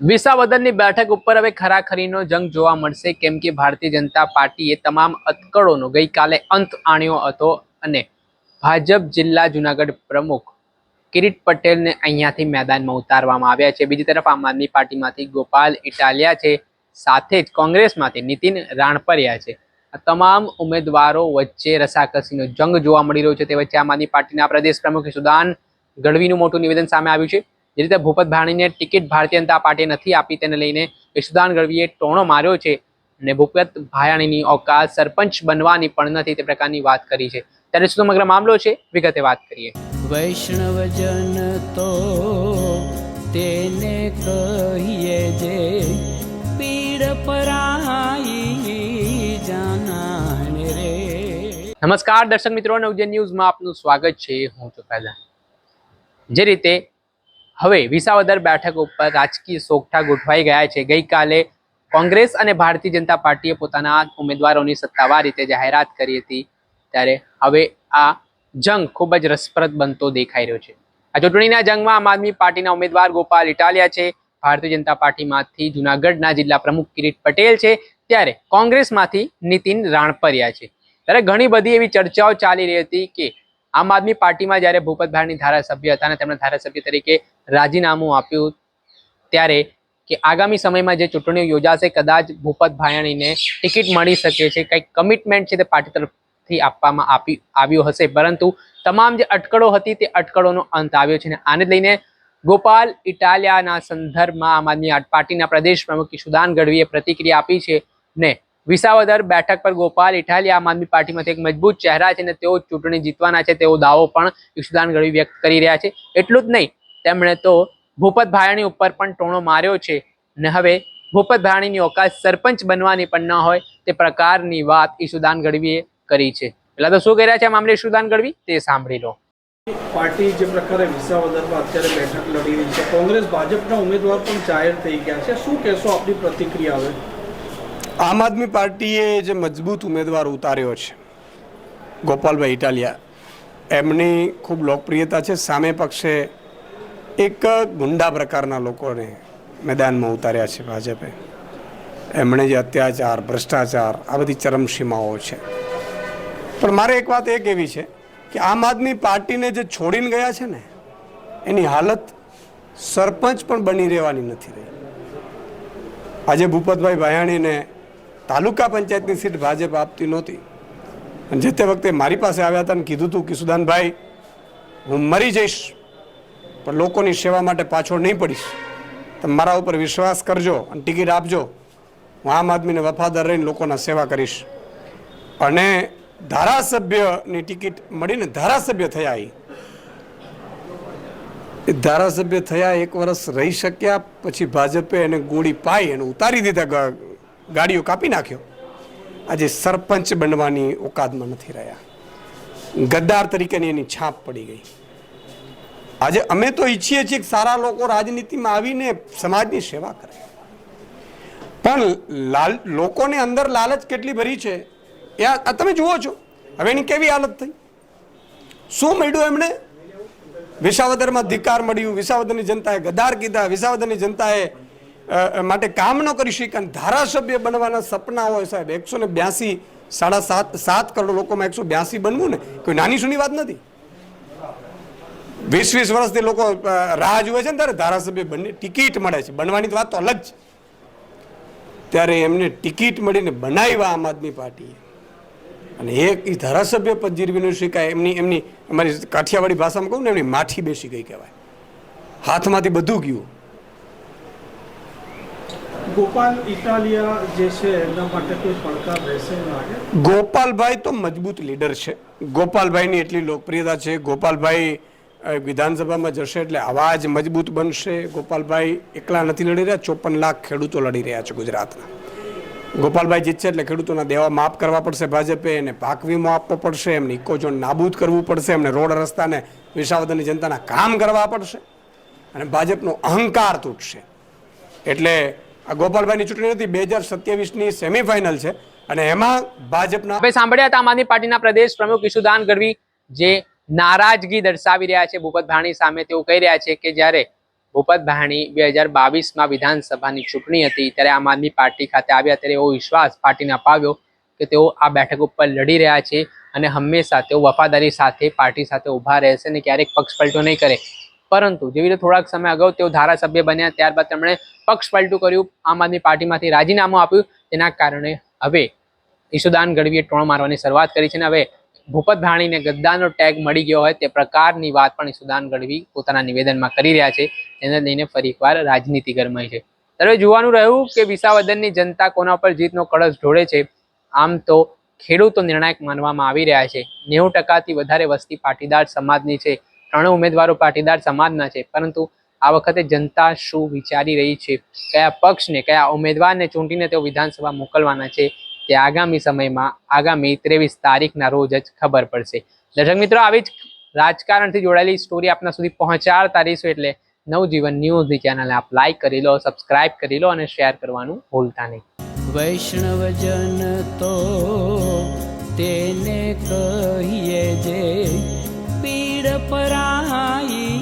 વિસાવદરની બેઠક ઉપર હવે ખરાખરીનો જંગ જોવા મળશે, કેમ કે ભારતીય જનતા પાર્ટીએ તમામ અટકળોનો ગઈકાલે અંત આણ્યો હતો અને ભાજપ જિલ્લા જુનાગઢ પ્રમુખ કિરીટ પટેલને અહીંયાથી મેદાનમાં ઉતારવામાં આવ્યા છે. બીજી તરફ આમ આદમી પાર્ટીમાંથી ગોપાલ ઇટાલિયા છે, સાથે જ કોંગ્રેસમાંથી નીતિન રાણપરિયા છે. આ તમામ ઉમેદવારો વચ્ચે રસાકસીનો જંગ જોવા મળી રહ્યો છે. તે વચ્ચે આમ આદમી પાર્ટીના પ્રદેશ પ્રમુખ સુદાન ગઢવીનું મોટું નિવેદન સામે આવ્યું છે. જે રીતે ભૂપત ભાણીને ટિકિટ ભારતીય જનતા પાર્ટીએ નથી આપી તેને લઈને ઈશુદાન ગઢવીએ ટોણો માર્યો છે અને ભૂપત ભાયાણીની ઓકાત સરપંચ બનવાની પણ નથી તે પ્રકારની વાત કરી છે. ત્યારે શું સમગ્ર મામલો છે? વિગતે વાત કરીએ. વૈષ્ણવજન તો તેને કહીએ જે પીડ પરાઈ જાનાને રે. નમસ્કાર દર્શક મિત્રો નવજન ન્યૂઝમાં આપનું સ્વાગત છે. હું તો પહેલા. જે રીતે હવે વિસાવદર બેઠક ઉપર રાજકીય સોગઠા ગોઠવાઈ ગયા છે. ગઈકાલે કોંગ્રેસ અને ભારતીય જનતા પાર્ટીએ પોતાના ઉમેદવારોની સત્તાવાર રીતે જાહેરાત કરી હતી. ત્યારે હવે આ જંગ ખૂબ જ રસપ્રદ બનતો દેખાઈ રહ્યો છે. આ ચૂંટણીના જંગમાં આમ આદમી પાર્ટીના ઉમેદવાર ગોપાલ ઇટાલિયા છે. ભારતીય જનતા પાર્ટીમાંથી જુનાગઢના જિલ્લા પ્રમુખ કિરીટ પટેલ છે. ત્યારે કોંગ્રેસમાંથી નીતિન રાણપરિયા છે. ત્યારે ઘણી બધી એવી ચર્ચાઓ ચાલી રહી હતી કે આમ આદમી પાર્ટીમાં જ્યારે ભૂપતભાઈની ધારાસભ્ય હતા અને તેમણે ધારાસભ્ય તરીકે રાજીનામું આપ્યું ત્યારે કે આગામી સમયમાં જે ચૂંટણીઓ યોજાશે, કદાચ ભૂપત ભાયાણીને ટિકિટ મળી શકે છે, કંઈક કમિટમેન્ટ છે તે પાર્ટી તરફથી આપવામાં આપી, આવ્યું હશે. પરંતુ તમામ જે અટકળો હતી તે અટકળોનો અંત આવ્યો છે અને આને લઈને ગોપાલ ઇટાલિયાના સંદર્ભમાં આમ આદમી પાર્ટીના પ્રદેશ પ્રમુખ કિશુદાન ગઢવીએ પ્રતિક્રિયા આપી છે ને વિસાવદર બેઠક પર ગોપાલ ઇટાલિયા આમ આદમી પાર્ટીમાંથી એક મજબૂત ચહેરા છે અને તેઓ ચૂંટણી જીતવાના છે તેવો દાવો પણ ઈશુદાન ગઢવી વ્યક્ત કરી રહ્યા છે. એટલું જ નહીં, તેમણે તો ભૂપત ભાયાણી ઉપર પણ ટોણો માર્યો છે ને હવે ભૂપત ભાયાણીની ઓકાત સરપંચ બનવાની પણ ન હોય તે પ્રકારની વાત ઈશુદાન ગઢવીએ કરી છે. પેલા તો શું કર્યા છે આ મામલે ઈશુદાન ગઢવી? તે સાંભળી લો. પાર્ટી જે પ્રકારે વિસાવદરમાં અત્યારે બેઠક લડી રહી છે, કોંગ્રેસ ભાજપના ઉમેદવાર પણ જાહેર થઈ ગયા છે. શું કહેશો આપની પ્રતિક્રિયા હવે? આમ આદમી પાર્ટીએ જે મજબૂત ઉમેદવાર ઉતાર્યો છે, ગોપાલભાઈ ઇટાલિયા, એમની ખૂબ લોકપ્રિયતા છે. સામે પક્ષે એક ગુંડા પ્રકારના લોકોને મેદાનમાં ઉતાર્યા છે ભાજપે. એમણે જે અત્યાચાર, ભ્રષ્ટાચાર, આ બધી ચરમસીમાઓ છે. પણ મારે એક વાત એ કહેવી છે કે આમ આદમી પાર્ટીને જે છોડીને ગયા છે ને, એની હાલત સરપંચ પણ બની રહેવાની નથી રહી. આજે ભૂપતભાઈ ભાયાણીને તાલુકા પંચાયતની સીટ ભાજપ આપતી નહોતી. અને જે તે વખતે મારી પાસે આવ્યા હતા અને કીધું હતું કે સુદાનભાઈ, હું મરી જઈશ, પણ લોકોની સેવા માટે પાછો નહીં પડીશ. તમે મારા ઉપર વિશ્વાસ કરજો અને ટિકિટ આપજો. હું આમ આદમીને વફાદાર રહીને લોકોના સેવા કરીશ. અને ધારાસભ્યની ટિકિટ મળીને ધારાસભ્ય થયા એ ધારાસભ્ય થયા, એક વર્ષ રહી શક્યા, પછી ભાજપે એને ગોળી પાઈ અને ઉતારી દીધા ગાડીઓ કાપી નાખ્યો. આજે સરપંચ બનવાની ઓકાદમાં નથી રહ્યા. ગદ્દાર તરીકેની એની છાપ પડી ગઈ. આજે અમે તો ઈચ્છીએ છીએ કે સારા લોકો રાજનીતિમાં આવીને સમાજની સેવા કરે. પણ લાલ, લોકોને અંદર લાલચ કેટલી ભરી છે, એ આ તમે જુઓ છો. હવે એની કેવી હાલત થઈ? શું મળ્યું એમણે? વિસાવદરમાં ધિકાર મળ્યું, વિસાવદરની જનતાએ ગદાર કીધા, વિસાવદરની જનતાએ માટે કામ ન કરી શકે અને ધારાસભ્ય બનવાના સપના હોય સાહેબ. એકસો ને બ્યાસી, સાડા સાત સાત કરોડ લોકોમાં એકસો બ્યાસી બનવું ને, કોઈ નાની સુની વાત નથી. વીસ વીસ વર્ષથી લોકો રાહ જુએ છે ને ત્યારે ધારાસભ્ય બને ટિકિટ મળે છે. બનવાની વાત તો અલગ છે ત્યારે એમને ટિકિટ મળીને બનાવ્યા આમ આદમી પાર્ટીએ. અને એક એ ધારાસભ્ય પદ શીખાય એમની એમની, અમારી કાઠિયાવાડી ભાષામાં કહું ને, એમની માઠી બેસી ગઈ કહેવાય. હાથમાંથી બધું ગયું. ગોપાલ ઇટાલિયા જે છે, એમના માટે કોઈ પડકાર રહેશે લાગે? ગોપાલભાઈ તો મજબૂત લીડર છે. ગોપાલભાઈની એટલી લોકપ્રિયતા છે. ગોપાલભાઈ વિધાનસભામાં જશે એટલે અવાજ મજબૂત બનશે. ગોપાલભાઈ એકલા નથી લડી રહ્યા, ચોપન લાખ ખેડૂતો લડી રહ્યા છે ગુજરાતના. ગોપાલભાઈ જીતશે એટલે ખેડૂતોના દેવા માફ કરવા પડશે ભાજપે, એને પાક વીમો આપવો પડશે, એમને ઇકોઝોન નાબૂદ કરવું પડશે, એમને રોડ રસ્તાને વિસાવદનની જનતાના કામ કરવા પડશે. અને ભાજપનો અહંકાર તૂટશે. એટલે આ ગોપાલભાઈની ચૂંટણી નથી, બે હજાર સત્યાવીસની સેમિફાઇનલ છે અને એમાં ભાજપના ભાઈ સાંભળ્યા હતા આમ આદમી પાર્ટીના પ્રદેશ પ્રમુખ ઈશુદાન ગઢવી જે નારાજગી દર્શાવી રહ્યા છે ભૂપત ભાણી સામે. તેઓ કહી રહ્યા છે કે જ્યારે ભૂપત ભાણી બે હજાર બાવીસમાં વિધાનસભાની ચૂંટણી હતી, ત્યારે આમ આદમી પાર્ટી ખાતે આવ્યા, ત્યારે એવો વિશ્વાસ પાર્ટીને અપાવ્યો કે તેઓ આ બેઠક ઉપર લડી રહ્યા છે અને હંમેશા તેઓ વફાદારી સાથે, પાર્ટી સાથે ઊભા રહેશે અને ક્યારેક પક્ષ પલટો નહીં કરે. પરંતુ જેવી રીતે થોડાક સમય અગાઉ તેઓ ધારાસભ્ય બન્યા, ત્યારબાદ તેમણે પક્ષ પલટું કર્યું, આમ આદમી પાર્ટીમાંથી રાજીનામું આપ્યું, તેના કારણે હવે ઈશુદાન ગઢવીએ ટોણ મારવાની શરૂઆત કરી છે અને હવે ભૂપત ભાણીને ગદ્દાનો ટેગ મળી ગયો હોય તે પ્રકારની વાત પણ ઈશુદાન ગઢવી પોતાના નિવેદનમાં કરી રહ્યા છે તેને લઈને ફરી એકવાર રાજનીતિ ગરમાઈ છે. ત્યારે જોવાનું રહ્યું કે વિસાવદનની જનતા કોના પર જીતનો કળશ ઢોળે છે, આમ તો ખેડૂતો નિર્ણાયક માનવામાં આવી રહ્યા છે. નેવું ટકાથી વધારે વસ્તી પાટીદાર સમાજની છે. ત્રણે ઉમેદવારો પાટીદાર સમાજના છે, પરંતુ આ વખતે જનતા શું વિચારી રહી છે? કયા પક્ષને, કયા ઉમેદવારને ચૂંટીને તેઓ વિધાનસભા મોકલવાના છે તે આગામી સમયમાં, આગામી ત્રેવીસ તારીખના રોજ જ ખબર પડશે. દર્શક મિત્રો, આવી જ રાજકારણથી જોડાયેલી સ્ટોરી આપના સુધી પહોંચાડતા રહીશું એટલે નવજીવન ન્યૂઝની ચેનલને આપ લાઈક કરી લો સબસ્ક્રાઇબ કરી લો અને શેર કરવાનું ભૂલતા નહીં. વૈષ્ણવજન તો તેને કહીએ જે પીડ પરાઈ